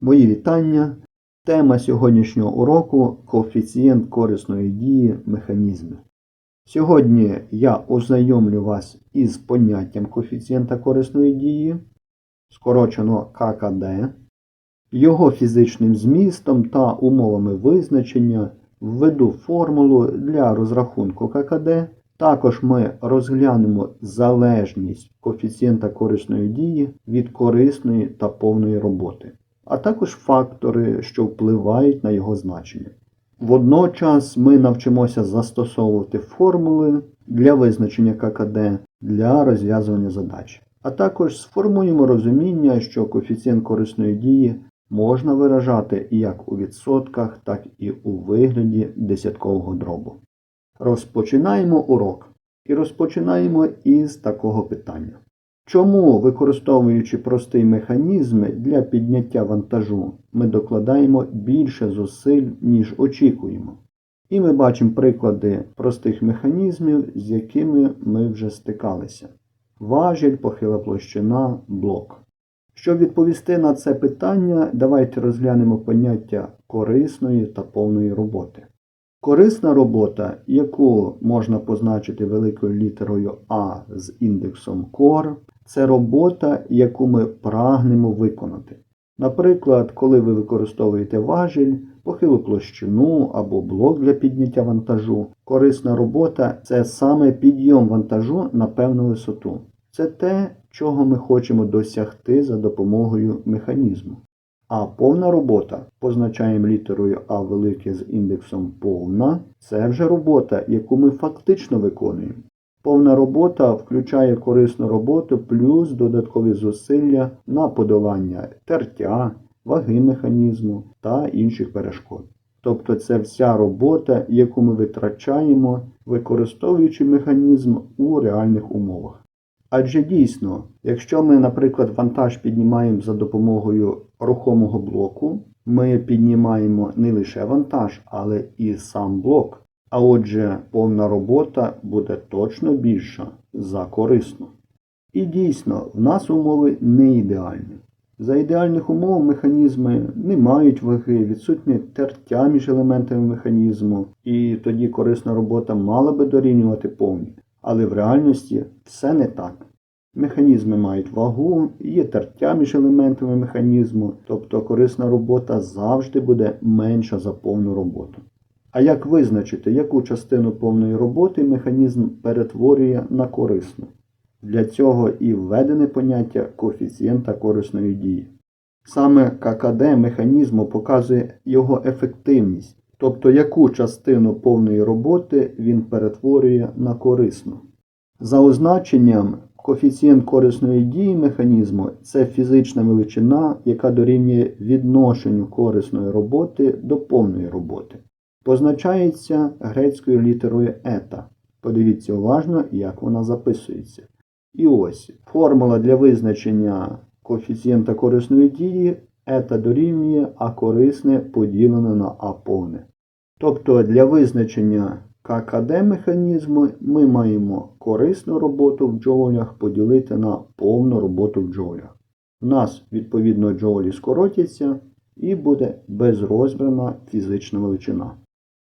Мої вітання. Тема сьогоднішнього уроку коефіцієнт корисної дії механізми. Сьогодні я ознайомлю вас із поняттям коефіцієнта корисної дії, скорочено ККД, його фізичним змістом та умовами визначення, введу формулу для розрахунку ККД. Також ми розглянемо залежність коефіцієнта корисної дії від корисної та повної роботи, а також фактори, що впливають на його значення. Водночас ми навчимося застосовувати формули для визначення ККД для розв'язування задач. А також сформуємо розуміння, що коефіцієнт корисної дії можна виражати як у відсотках, так і у вигляді десяткового дробу. Розпочинаємо урок. І розпочинаємо із такого питання. Чому, використовуючи простий механізм для підняття вантажу, ми докладаємо більше зусиль, ніж очікуємо? І ми бачимо приклади простих механізмів, з якими ми вже стикалися. Важіль, похила площина, блок. Щоб відповісти на це питання, давайте розглянемо поняття корисної та повної роботи. Корисна робота, яку можна позначити великою літерою А з індексом CORE, це робота, яку ми прагнемо виконати. Наприклад, коли ви використовуєте важіль, похилу площину або блок для підняття вантажу, корисна робота це саме підйом вантажу на певну висоту. Це те, чого ми хочемо досягти за допомогою механізму. А повна робота, позначаємо літерою А велике з індексом повна, це вже робота, яку ми фактично виконуємо. Повна робота включає корисну роботу плюс додаткові зусилля на подолання тертя, ваги механізму та інших перешкод. Тобто це вся робота, яку ми витрачаємо, використовуючи механізм у реальних умовах. Адже дійсно, якщо ми, наприклад, вантаж піднімаємо за допомогою рухомого блоку, ми піднімаємо не лише вантаж, але і сам блок. А отже, повна робота буде точно більша за корисну. І дійсно, в нас умови не ідеальні. За ідеальних умов механізми не мають ваги, відсутнє тертя між елементами механізму, і тоді корисна робота мала би дорівнювати повній. Але в реальності все не так. Механізми мають вагу, є тертя між елементами механізму, тобто корисна робота завжди буде менша за повну роботу. А як визначити, яку частину повної роботи механізм перетворює на корисну? Для цього і введене поняття коефіцієнта корисної дії. Саме ККД механізму показує його ефективність, тобто яку частину повної роботи він перетворює на корисну. За означенням, коефіцієнт корисної дії механізму це фізична величина, яка дорівнює відношенню корисної роботи до повної роботи. Позначається грецькою літерою ета. Подивіться уважно, як вона записується. І ось формула для визначення коефіцієнта корисної дії ета дорівнює А корисне поділене на А повне. Тобто для визначення ККД механізму ми маємо корисну роботу в джоулях поділити на повну роботу в джоулях. У нас, відповідно, джоулі скоротяться і буде безрозмірна фізична величина.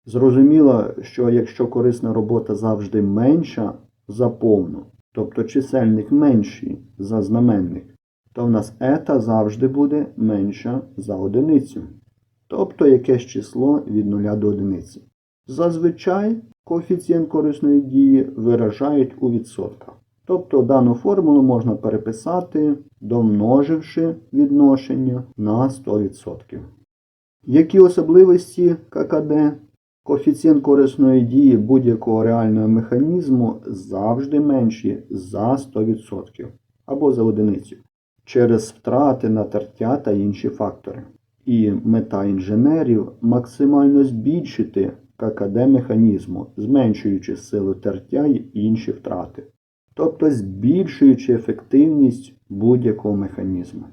Зрозуміло, що якщо корисна робота завжди менша за повну, тобто чисельник менший за знаменник, то в нас ета завжди буде менша за одиницю, тобто якесь число від 0 до одиниці. Зазвичай коефіцієнт корисної дії виражають у відсотках. Тобто дану формулу можна переписати, домноживши відношення на 100%. Які особливості ККД? Коефіцієнт корисної дії будь-якого реального механізму завжди менший за 100% або за одиницю через втрати на тертя та інші фактори. І мета інженерів максимально збільшити ККД механізму, зменшуючи силу тертя й інші втрати, тобто збільшуючи ефективність будь-якого механізму.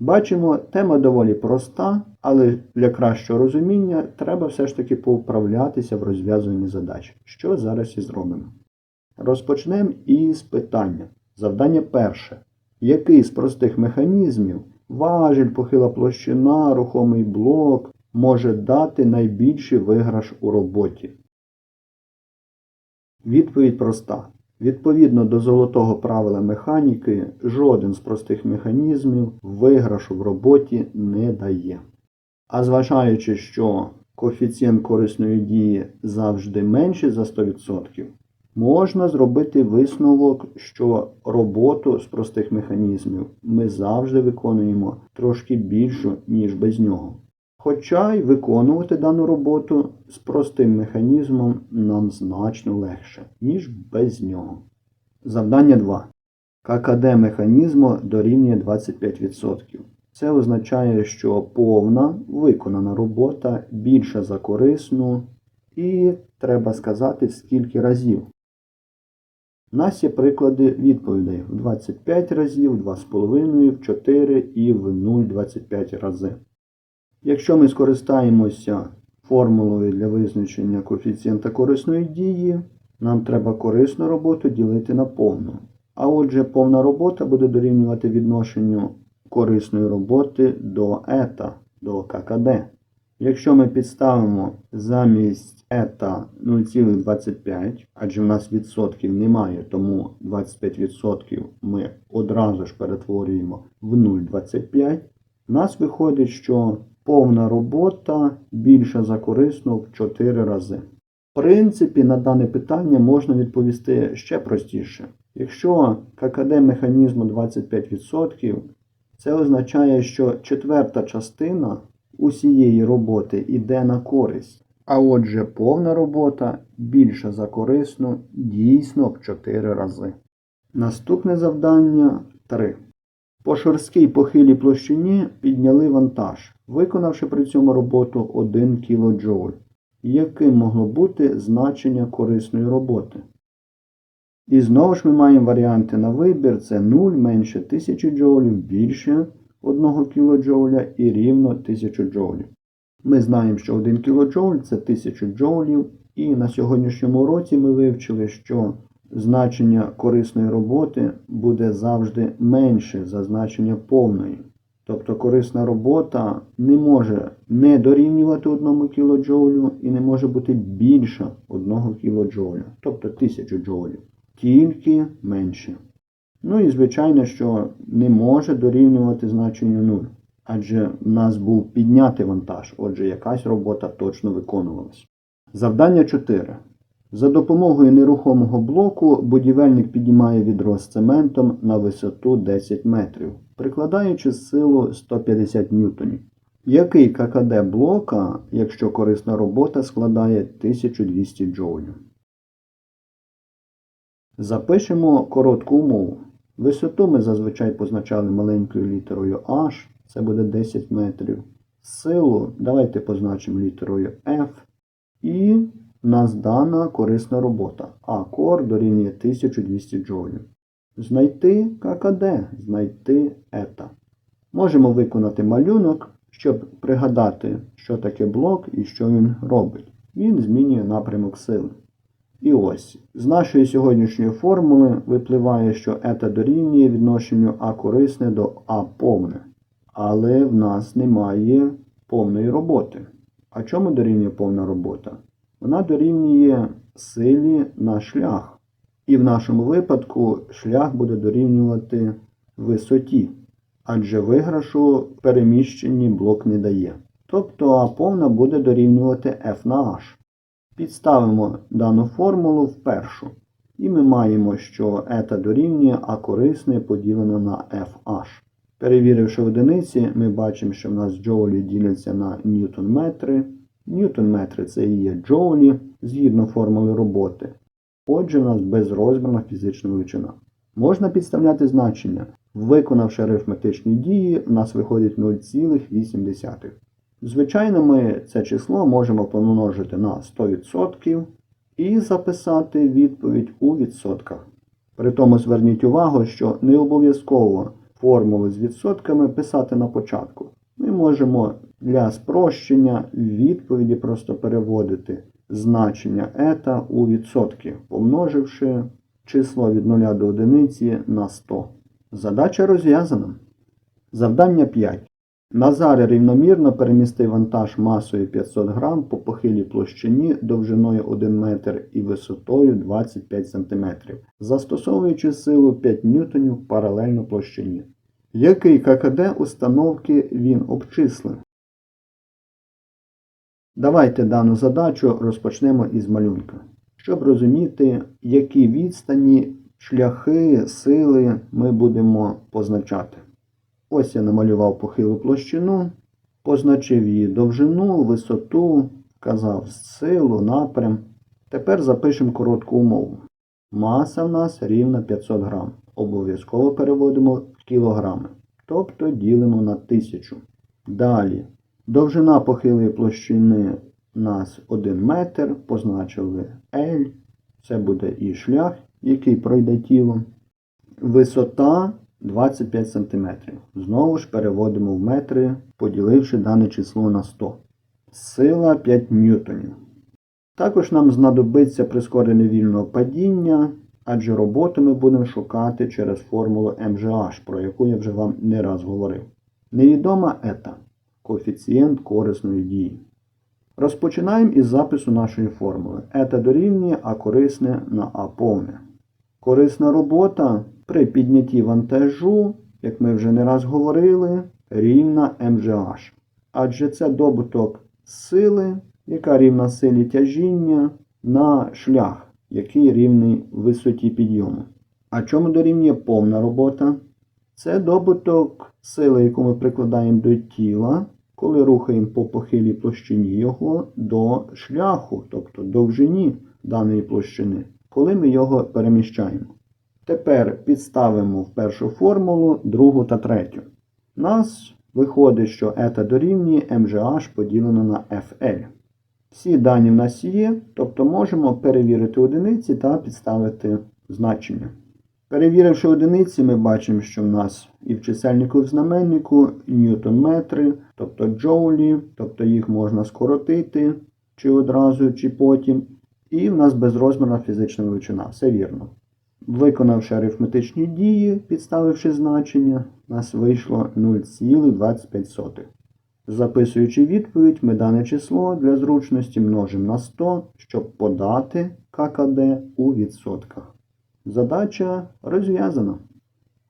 Бачимо, тема доволі проста, але для кращого розуміння треба все ж таки повправлятися в розв'язуванні задач, що зараз і зробимо. Розпочнемо із питання. Завдання перше. Який з простих механізмів важіль, похила площина, рухомий блок може дати найбільший виграш у роботі? Відповідь проста. Відповідно до золотого правила механіки, жоден з простих механізмів виграшу в роботі не дає. А зважаючи, що коефіцієнт корисної дії завжди менший за 100%, можна зробити висновок, що роботу з простих механізмів ми завжди виконуємо трошки більшу, ніж без нього. Хоча й виконувати дану роботу з простим механізмом нам значно легше, ніж без нього. Завдання 2. ККД механізму дорівнює 25%. Це означає, що повна виконана робота більша за корисну і треба сказати скільки разів. У нас є приклади відповідей в 25 разів, в 2,5, в 4 і в 0,25 рази. Якщо ми скористаємося формулою для визначення коефіцієнта корисної дії, нам треба корисну роботу ділити на повну. А отже, повна робота буде дорівнювати відношенню корисної роботи до ета, до ККД. Якщо ми підставимо замість ета 0,25, адже в нас відсотків немає, тому 25% ми одразу ж перетворюємо в 0,25, у нас виходить, що повна робота більша за корисну в 4 рази. В принципі, на дане питання можна відповісти ще простіше. Якщо ККД механізму 25%, це означає, що четверта частина усієї роботи йде на користь. А отже, повна робота більша за корисну дійсно в 4 рази. Наступне завдання 3. По шорсткій похилій площині підняли вантаж, виконавши при цьому роботу 1 кДж. Яким могло бути значення корисної роботи? І знову ж ми маємо варіанти на вибір: це 0 менше 1000 джоулів, більше 1 кДж і рівно 1000 джоулів. Ми знаємо, що 1 кДж це 1000 джоулів, і на сьогоднішньому уроці ми вивчили, що значення корисної роботи буде завжди менше за значення повної. Тобто корисна робота не може не дорівнювати 1 кДж і не може бути більша 1 кДж, тобто 1000 джоулів, тільки менше. Ну і звичайно, що не може дорівнювати значенню 0, адже в нас був піднятий вантаж, отже, якась робота точно виконувалась. Завдання 4. За допомогою нерухомого блоку будівельник підіймає відро з цементом на висоту 10 метрів, прикладаючи силу 150 ньютонів. Який ККД блока, якщо корисна робота складає 1200 джоулів? Запишемо коротку умову. Висоту ми зазвичай позначали маленькою літерою H, це буде 10 метрів. Силу давайте позначимо літерою F. І нас дана корисна робота. А кор дорівнює 1200 джоулів. Знайти ККД, знайти ета. Можемо виконати малюнок, щоб пригадати, що таке блок і що він робить. Він змінює напрямок сили. І ось, з нашої сьогоднішньої формули випливає, що ета дорівнює відношенню А корисне до А повне. Але в нас немає повної роботи. А чому дорівнює повна робота? Вона дорівнює силі на шлях. І в нашому випадку шлях буде дорівнювати висоті, адже виграшу переміщенні блок не дає. Тобто А повна буде дорівнювати F на H. Підставимо дану формулу в першу. І ми маємо, що ета дорівнює А корисне поділено на FH. Перевіривши одиниці, ми бачимо, що в нас джоулі діляться на ньютон-метри. Ньютон-метри це і є джоулі згідно формули роботи. Отже, в нас безрозмірна фізична величина. Можна підставляти значення. Виконавши арифметичні дії, у нас виходить 0,8. Звичайно, ми це число можемо помножити на 100% і записати відповідь у відсотках. При тому зверніть увагу, що не обов'язково формули з відсотками писати на початку. Ми можемо для спрощення в відповіді просто переводити значення ета у відсотки, помноживши число від 0 до 1 на 100. Задача розв'язана. Завдання 5. Назар рівномірно перемістив вантаж масою 500 грам по похилій площині довжиною 1 метр і висотою 25 см, застосовуючи силу 5 ньютонів паралельно площині. Який ККД установки він обчислив? Давайте дану задачу розпочнемо із малюнка. Щоб розуміти, які відстані, шляхи, сили ми будемо позначати. Ось я намалював похилу площину, позначив її довжину, висоту, вказав силу, напрям. Тепер запишемо коротку умову. Маса в нас рівна 500 грам. Обов'язково переводимо в кілограми. Тобто ділимо на 1000. Далі. Довжина похилої площини нас 1 метр, позначили L. Це буде і шлях, який пройде тіло. Висота 25 см. Знову ж переводимо в метри, поділивши дане число на 100. Сила 5 ньютонів. Також нам знадобиться прискорене вільного падіння, адже роботу ми будемо шукати через формулу MGH, про яку я вже вам не раз говорив. Невідома ета коефіцієнт корисної дії. Розпочинаємо із запису нашої формули. Ета дорівнює А корисне на А повне. Корисна робота при піднятті вантажу, як ми вже не раз говорили, рівна МЖH. Адже це добуток сили, яка рівна силі тяжіння на шлях, який рівний висоті підйому. А чому дорівнює повна робота? Це добуток сили, яку ми прикладаємо до тіла, коли рухаємо по похилій площині його до шляху, тобто довжині даної площини, коли ми його переміщаємо. Тепер підставимо в першу формулу другу та третю. Нас виходить, що ета дорівнює MGH поділено на FL. Всі дані в нас є, тобто можемо перевірити одиниці та підставити значення. Перевіривши одиниці, ми бачимо, що в нас і в чисельнику, і в знаменнику ньютон-метри, тобто джоулі, тобто їх можна скоротити чи одразу, чи потім. І в нас безрозмірна фізична величина. Все вірно. Виконавши арифметичні дії, підставивши значення, у нас вийшло 0,25. Записуючи відповідь, ми дане число для зручності множимо на 100, щоб подати ККД у відсотках. Задача розв'язана.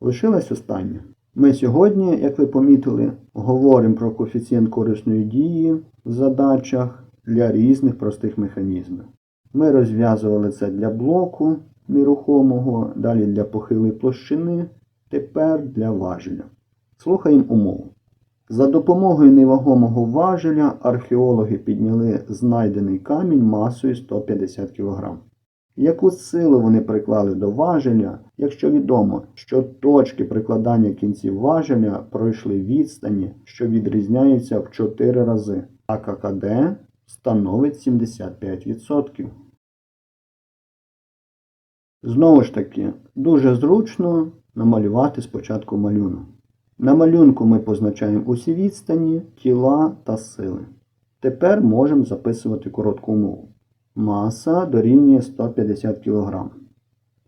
Лишилась остання. Ми сьогодні, як ви помітили, говоримо про коефіцієнт корисної дії в задачах для різних простих механізмів. Ми розв'язували це для блоку нерухомого, далі для похилої площини, тепер для важеля. Слухаємо умову. За допомогою невагомого важеля археологи підняли знайдений камінь масою 150 кг. Яку силу вони приклали до важеля, якщо відомо, що точки прикладання кінців важеля пройшли відстані, що відрізняються в 4 рази, а ККД становить 75%. Знову ж таки, дуже зручно намалювати спочатку малюнок. На малюнку ми позначаємо усі відстані, тіла та сили. Тепер можемо записувати коротку умову. Маса дорівнює 150 кг.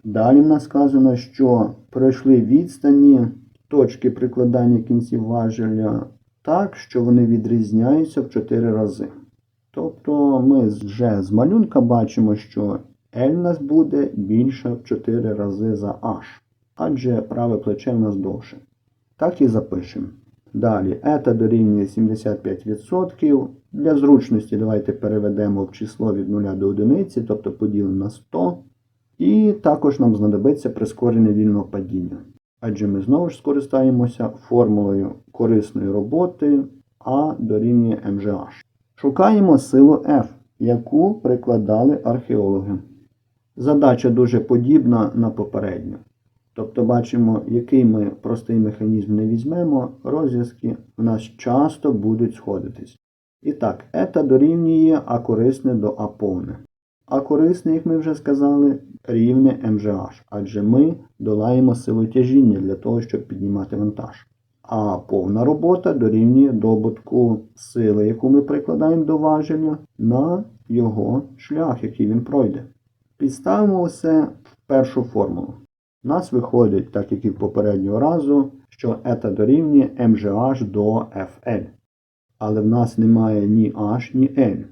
Далі в нас сказано, що пройшли відстані точки прикладання кінців важеля так, що вони відрізняються в 4 рази. Тобто ми вже з малюнка бачимо, що L у нас буде більше в 4 рази за H, адже праве плече в нас довше. Так і запишемо. Далі, ета дорівнює 75%. Для зручності давайте переведемо в число від 0 до 1, тобто поділимо на 100. І також нам знадобиться прискорене вільного падіння. Адже ми знову ж скористаємося формулою корисної роботи А дорівнює МЖH. Шукаємо силу F, яку прикладали археологи. Задача дуже подібна на попередню. Тобто бачимо, який ми простий механізм не візьмемо, розв'язки в нас часто будуть сходитись. І так, ета дорівнює А корисне до А повне. А корисне, як ми вже сказали, рівне МЖH, адже ми долаємо силу тяжіння для того, щоб піднімати вантаж. А повна робота дорівнює добутку сили, яку ми прикладаємо до важеля, на його шлях, який він пройде. Підставимо все в першу формулу. У нас виходить, так як і попереднього разу, що ета дорівнює mgh до fl. Але в нас немає ні h, ні l.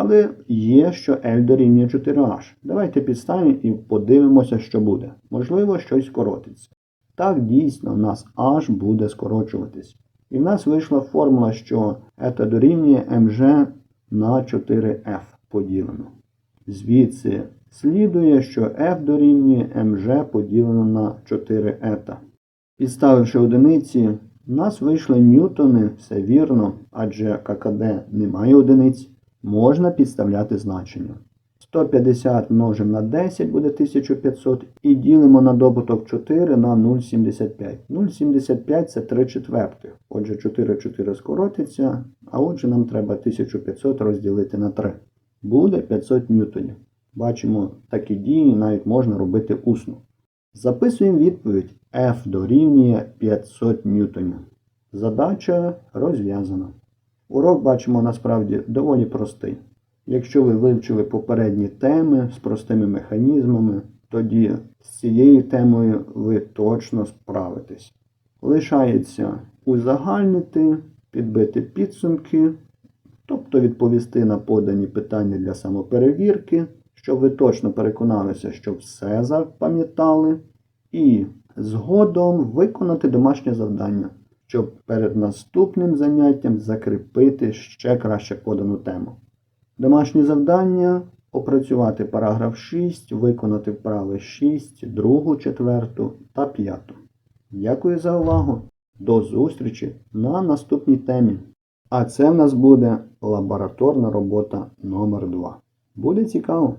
Але є, що L дорівнює 4H. Давайте підставимо і подивимося, що буде. Можливо, щось скоротиться. Так, дійсно, в нас H буде скорочуватись. І в нас вийшла формула, що це дорівнює mg на 4F поділено. Звідси слідує, що F дорівнює mg поділено на 4 ета. Підставивши одиниці, в нас вийшли ньютони, все вірно, адже ККД немає одиниць, можна підставляти значення. 150 множимо на 10 буде 1500 і ділимо на добуток 4 на 0,75. 0,75 це 3 четвертих. Отже, 4 4 скоротиться, а отже нам треба 1500 розділити на 3. Буде 500 ньютонів. Бачимо, такі дії навіть можна робити усно. Записуємо відповідь F дорівнює 500 ньютонів. Задача розв'язана. Урок бачимо насправді доволі простий. Якщо ви вивчили попередні теми з простими механізмами, тоді з цією темою ви точно справитесь. Лишається узагальнити, підбити підсумки, тобто відповісти на подані питання для самоперевірки, щоб ви точно переконалися, що все запам'ятали, і згодом виконати домашнє завдання, щоб перед наступним заняттям закріпити ще краще подану тему. Домашнє завдання опрацювати параграф 6, виконати вправи 6, 2, 4 та 5. Дякую за увагу. До зустрічі на наступній темі. А це в нас буде лабораторна робота номер 2 Буде цікаво.